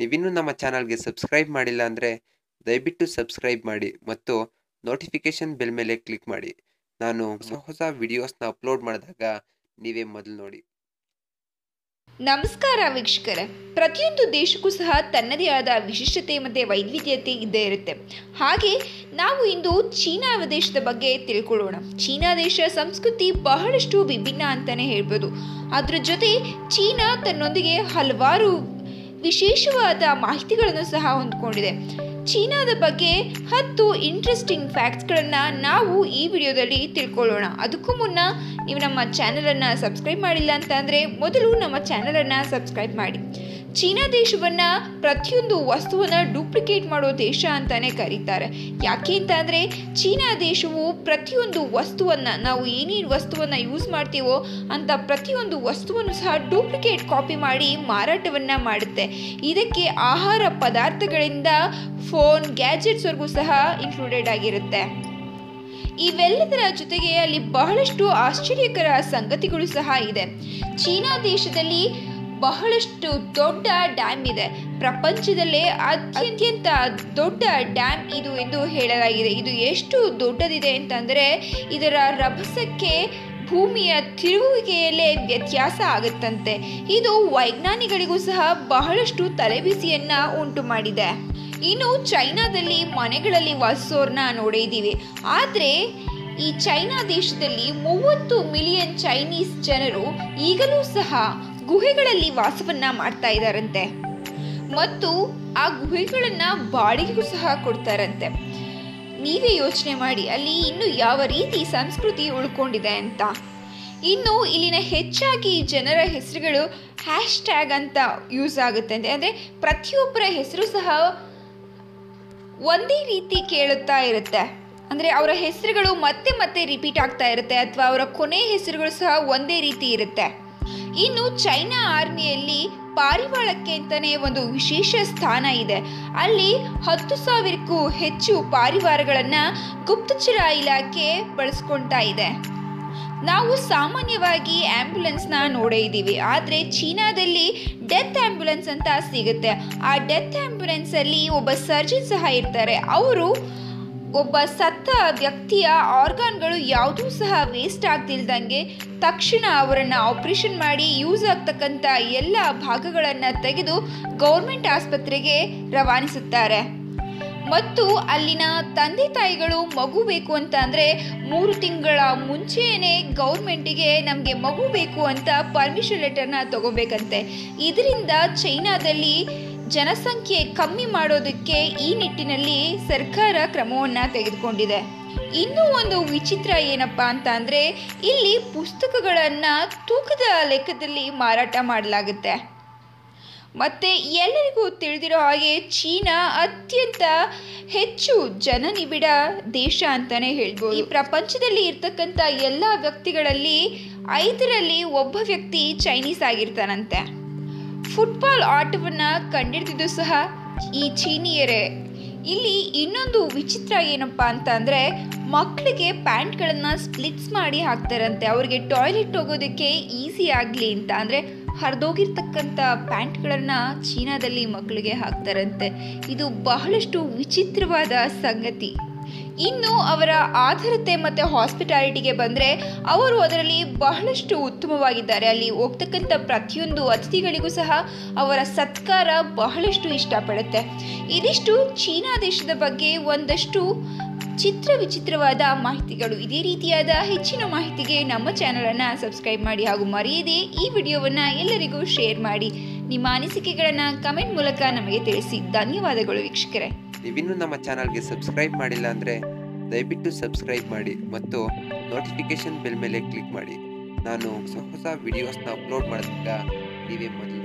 ನೀವಿನ್ನೂ ನಮ್ಮ ಚಾನಲ್ಗೆ ಸಬ್ಸ್ಕ್ರೈಬ್ ಮಾಡಿಲ್ಲ ಅಂದರೆ ದಯವಿಟ್ಟು ಸಬ್ಸ್ಕ್ರೈಬ್ ಮಾಡಿ ಮತ್ತು ನೋಟಿಫಿಕೇಷನ್ ಬೆಲ್ ಮೇಲೆ ಕ್ಲಿಕ್ ಮಾಡಿ. ನಾನು ಹೊಸ ಹೊಸ ವಿಡಿಯೋಸ್ನ ಅಪ್ಲೋಡ್ ಮಾಡಿದಾಗ ನೀವೇ ಮೊದಲು ನೋಡಿ. ನಮಸ್ಕಾರ ವೀಕ್ಷಕರೇ. ಪ್ರತಿಯೊಂದು ದೇಶಕ್ಕೂ ಸಹ ತನ್ನದೇ ಆದ ವಿಶಿಷ್ಟತೆ ಮತ್ತು ವೈವಿಧ್ಯತೆ ಇದ್ದೇ ಇರುತ್ತೆ. ಹಾಗೆ ನಾವು ಇಂದು ಚೀನಾ ದೇಶದ ಬಗ್ಗೆ ತಿಳ್ಕೊಳ್ಳೋಣ. ಚೀನಾ ದೇಶ ಸಂಸ್ಕೃತಿ ಬಹಳಷ್ಟು ವಿಭಿನ್ನ ಅಂತಲೇ ಹೇಳ್ಬೋದು. ಅದರ ಜೊತೆ ಚೀನಾ ತನ್ನೊಂದಿಗೆ ಹಲವಾರು ವಿಶೇಷವಾದ ಮಾಹಿತಿಗಳನ್ನು ಸಹ ಹೊಂದಿಕೊಂಡಿದೆ. ಚೀನಾದ ಬಗ್ಗೆ ಹತ್ತು ಇಂಟ್ರೆಸ್ಟಿಂಗ್ ಫ್ಯಾಕ್ಟ್ಸ್ಗಳನ್ನು ನಾವು ಈ ವಿಡಿಯೋದಲ್ಲಿ ತಿಳ್ಕೊಳ್ಳೋಣ. ಅದಕ್ಕೂ ಮುನ್ನ ನೀವು ನಮ್ಮ ಚಾನಲನ್ನು ಸಬ್ಸ್ಕ್ರೈಬ್ ಮಾಡಿಲ್ಲ ಅಂತ ಅಂದರೆ ಮೊದಲು ನಮ್ಮ ಚಾನಲನ್ನು ಸಬ್ಸ್ಕ್ರೈಬ್ ಮಾಡಿ. ಚೀನಾ ದೇಶವನ್ನು ಪ್ರತಿಯೊಂದು ವಸ್ತುವನ್ನು ಡೂಪ್ಲಿಕೇಟ್ ಮಾಡೋ ದೇಶ ಅಂತಾನೆ ಕರೀತಾರೆ. ಯಾಕೆ ಅಂತ ಅಂದರೆ ಚೀನಾ ದೇಶವು ಪ್ರತಿಯೊಂದು ವಸ್ತುವನ್ನು ನಾವು ಏನೇನು ವಸ್ತುವನ್ನು ಯೂಸ್ ಮಾಡ್ತೀವೋ ಅಂತ ಪ್ರತಿಯೊಂದು ವಸ್ತುವನ್ನು ಸಹ ಡೂಪ್ಲಿಕೇಟ್ ಕಾಪಿ ಮಾಡಿ ಮಾರಾಟವನ್ನು ಮಾಡುತ್ತೆ. ಇದಕ್ಕೆ ಆಹಾರ ಪದಾರ್ಥಗಳಿಂದ ಫೋನ್ ಗ್ಯಾಜೆಟ್ಸ್ವರೆಗೂ ಸಹ ಇನ್ಕ್ಲೂಡೆಡ್ ಆಗಿರುತ್ತೆ. ಇವೆಲ್ಲದರ ಜೊತೆಗೆ ಅಲ್ಲಿ ಬಹಳಷ್ಟು ಆಶ್ಚರ್ಯಕರ ಸಂಗತಿಗಳು ಸಹ ಇದೆ. ಚೀನಾ ದೇಶದಲ್ಲಿ ಬಹಳಷ್ಟು ದೊಡ್ಡ ಡ್ಯಾಮ್ ಇದೆ. ಪ್ರಪಂಚದಲ್ಲೇ ಅತ್ಯಂತ ದೊಡ್ಡ ಡ್ಯಾಮ್ ಇದು ಎಂದು ಹೇಳಲಾಗಿದೆ. ಇದು ಎಷ್ಟು ದೊಡ್ಡದಿದೆ ಅಂತಂದರೆ ಇದರ ರಭಸಕ್ಕೆ ಭೂಮಿಯ ತಿರುಗುವಿಕೆಯಲ್ಲೇ ವ್ಯತ್ಯಾಸ ಆಗುತ್ತಂತೆ. ಇದು ವೈಜ್ಞಾನಿಗಳಿಗೂ ಸಹ ಬಹಳಷ್ಟು ತಲೆಬಿಸಿಯನ್ನ ಉಂಟು ಮಾಡಿದೆ ಇನ್ನು ಚೈನಾದಲ್ಲಿ ಮನೆಗಳಲ್ಲಿ ವಾಸಿಸೋರ್ನ ನೋಡಿದ್ದೀವಿ ಆದರೆ ಈ ಚೈನಾ ದೇಶದಲ್ಲಿ ಮೂವತ್ತು ಮಿಲಿಯನ್ ಚೈನೀಸ್ ಜನರು ಈಗಲೂ ಸಹ ಗುಹೆಗಳಲ್ಲಿ ವಾಸವನ್ನ ಮಾಡ್ತಾ ಇದ್ದಾರಂತೆ ಮತ್ತು ಆ ಗುಹೆಗಳನ್ನ ಬಾಡಿಗೆಗೂ ಸಹ ಕೊಡ್ತಾರಂತೆ. ನೀವೇ ಯೋಚನೆ ಮಾಡಿ, ಅಲ್ಲಿ ಇನ್ನು ಯಾವ ರೀತಿ ಸಂಸ್ಕೃತಿ ಉಳ್ಕೊಂಡಿದೆ ಅಂತ. ಇನ್ನು ಇಲ್ಲಿನ ಹೆಚ್ಚಾಗಿ ಜನರ ಹೆಸರುಗಳು ಹ್ಯಾಶ್ ಟ್ಯಾಗ್ ಅಂತ ಯೂಸ್ ಆಗುತ್ತೆ ಅಂತ. ಅಂದರೆ ಪ್ರತಿಯೊಬ್ಬರ ಹೆಸರು ಸಹ ಒಂದೇ ರೀತಿ ಕೇಳುತ್ತಾ ಇರುತ್ತೆ. ಅಂದರೆ ಅವರ ಹೆಸರುಗಳು ಮತ್ತೆ ಮತ್ತೆ ರಿಪೀಟ್ ಆಗ್ತಾ ಇರುತ್ತೆ, ಅಥವಾ ಅವರ ಕೊನೆ ಹೆಸರುಗಳು ಸಹ ಒಂದೇ ರೀತಿ ಇರುತ್ತೆ. ಇನ್ನು ಚೈನಾ ಆರ್ಮಿಯಲ್ಲಿ ಪಾರಿವಾಳಕ್ಕೆ ಅಂತಲೇ ಒಂದು ವಿಶೇಷ ಸ್ಥಾನ ಇದೆ. ಅಲ್ಲಿ ಹತ್ತು ಸಾವಿರಕ್ಕೂ ಹೆಚ್ಚು ಪಾರಿವಾರಗಳನ್ನು ಗುಪ್ತಚರ ಇಲಾಖೆ ಬಳಸ್ಕೊಳ್ತಾ ಇದೆ. ನಾವು ಸಾಮಾನ್ಯವಾಗಿ ಆ್ಯಂಬುಲೆನ್ಸ್ನ ನೋಡೇ ಇದ್ದೀವಿ. ಆದರೆ ಚೀನಾದಲ್ಲಿ ಡೆತ್ ಆ್ಯಂಬುಲೆನ್ಸ್ ಅಂತ ಸಿಗುತ್ತೆ. ಆ ಡೆತ್ ಆ್ಯಂಬುಲೆನ್ಸಲ್ಲಿ ಒಬ್ಬ ಸರ್ಜನ್ ಸಹ ಇರ್ತಾರೆ. ಅವರು ಒಬ್ಬ ಸತ್ತ ವ್ಯಕ್ತಿಯ ಆರ್ಗಾನ್ಗಳು ಯಾವುದೂ ಸಹ ವೇಸ್ಟ್ ಆಗ್ತಿಲ್ದಂಗೆ ತಕ್ಷಣ ಅವರನ್ನು ಆಪರೇಷನ್ ಮಾಡಿ ಯೂಸ್ ಆಗ್ತಕ್ಕಂಥ ಎಲ್ಲ ಭಾಗಗಳನ್ನು ತೆಗೆದು ಗೌರ್ಮೆಂಟ್ ಆಸ್ಪತ್ರೆಗೆ ರವಾನಿಸುತ್ತಾರೆ. ಮತ್ತು ಅಲ್ಲಿನ ತಂದೆ ತಾಯಿಗಳು ಮಗು ಬೇಕು ಅಂತ ಅಂದರೆ ಮೂರು ತಿಂಗಳ ಮುಂಚೆಯೇ ಗೌರ್ಮೆಂಟಿಗೆ ನಮಗೆ ಮಗು ಬೇಕು ಅಂತ ಪರ್ಮಿಷನ್ ಲೆಟರ್ನ ತಗೋಬೇಕಂತೆ. ಇದರಿಂದ ಚೈನಾದಲ್ಲಿ ಜನಸಂಖ್ಯೆ ಕಮ್ಮಿ ಮಾಡೋದಕ್ಕೆ ಈ ನಿಟ್ಟಿನಲ್ಲಿ ಸರ್ಕಾರ ಕ್ರಮವನ್ನು ತೆಗೆದುಕೊಂಡಿದೆ. ಇನ್ನೂ ಒಂದು ವಿಚಿತ್ರ ಏನಪ್ಪ ಅಂತ ಅಂದರೆ, ಇಲ್ಲಿ ಪುಸ್ತಕಗಳನ್ನು ತೂಕದ ಲೆಕ್ಕದಲ್ಲಿ ಮಾರಾಟ ಮಾಡಲಾಗುತ್ತೆ. ಮತ್ತು ಎಲ್ಲರಿಗೂ ತಿಳಿದಿರೋ ಹಾಗೆ ಚೀನಾ ಅತ್ಯಂತ ಹೆಚ್ಚು ಜನನಿಬಿಡ ದೇಶ ಅಂತಲೇ ಹೇಳ್ಬೋದು. ಈ ಪ್ರಪಂಚದಲ್ಲಿ ಇರ್ತಕ್ಕಂಥ ಎಲ್ಲ ವ್ಯಕ್ತಿಗಳಲ್ಲಿ ಐದರಲ್ಲಿ ಒಬ್ಬ ವ್ಯಕ್ತಿ ಚೈನೀಸ್ ಆಗಿರ್ತಾನಂತೆ. ಫುಟ್ಬಾಲ್ ಆಟವನ್ನು ಕಂಡಿಡ್ದಿದ್ದು ಸಹ ಈ ಚೀನಿಯರೇ. ಇಲ್ಲಿ ಇನ್ನೊಂದು ವಿಚಿತ್ರ ಏನಪ್ಪ ಅಂತ ಅಂದರೆ ಮಕ್ಕಳಿಗೆ ಪ್ಯಾಂಟ್ಗಳನ್ನು ಸ್ಪ್ಲಿಟ್ಸ್ ಮಾಡಿ ಹಾಕ್ತಾರಂತೆ. ಅವ್ರಿಗೆ ಟಾಯ್ಲೆಟ್ ಹೋಗೋದಕ್ಕೆ ಈಸಿ ಆಗಲಿ ಅಂತ. ಅಂದರೆ ಹರಿದೋಗಿರ್ತಕ್ಕಂಥ ಪ್ಯಾಂಟ್ಗಳನ್ನು ಚೀನಾದಲ್ಲಿ ಮಕ್ಕಳಿಗೆ ಹಾಕ್ತಾರಂತೆ. ಇದು ಬಹಳಷ್ಟು ವಿಚಿತ್ರವಾದ ಸಂಗತಿ. ಇನ್ನು ಅವರ ಆಧಾರತೆ ಮತ್ತು ಹಾಸ್ಪಿಟಾಲಿಟಿಗೆ ಬಂದರೆ ಅವರು ಅದರಲ್ಲಿ ಬಹಳಷ್ಟು ಉತ್ತಮವಾಗಿದ್ದಾರೆ. ಅಲ್ಲಿ ಹೋಗ್ತಕ್ಕಂಥ ಪ್ರತಿಯೊಂದು ಅತಿಥಿಗಳಿಗೂ ಸಹ ಅವರ ಸತ್ಕಾರ ಬಹಳಷ್ಟು ಇಷ್ಟಪಡುತ್ತೆ. ಇದಿಷ್ಟು ಚೀನಾ ದೇಶದ ಬಗ್ಗೆ ಒಂದಷ್ಟು ಚಿತ್ರ ವಿಚಿತ್ರವಾದ ಮಾಹಿತಿಗಳು. ಇದೇ ರೀತಿಯಾದ ಹೆಚ್ಚಿನ ಮಾಹಿತಿಗೆ ನಮ್ಮ ಚಾನಲನ್ನು ಸಬ್ಸ್ಕ್ರೈಬ್ ಮಾಡಿ ಹಾಗೂ ಮರೆಯದೆ ಈ ವಿಡಿಯೋವನ್ನು ಎಲ್ಲರಿಗೂ ಶೇರ್ ಮಾಡಿ. ನಿಮ್ಮ ಅನಿಸಿಕೆಗಳನ್ನು ಕಮೆಂಟ್ ಮೂಲಕ ನಮಗೆ ತಿಳಿಸಿ. ಧನ್ಯವಾದಗಳು ವೀಕ್ಷಕರೇ. ನೀವಿನ್ನೂ ನಮ್ಮ ಚಾನಲ್ಗೆ ಸಬ್ಸ್ಕ್ರೈಬ್ ಮಾಡಿಲ್ಲ ಅಂದರೆ ದಯವಿಟ್ಟು ಸಬ್ಸ್ಕ್ರೈಬ್ ಮಾಡಿ ಮತ್ತು ನೋಟಿಫಿಕೇಷನ್ ಬೆಲ್ ಮೇಲೆ ಕ್ಲಿಕ್ ಮಾಡಿ. ನಾನು ಹೊಸ ಹೊಸ ವಿಡಿಯೋಸ್ನ ಅಪ್ಲೋಡ್ ಮಾಡೋದ್ರಿಂದ ನೀವೇ ಮೊದಲು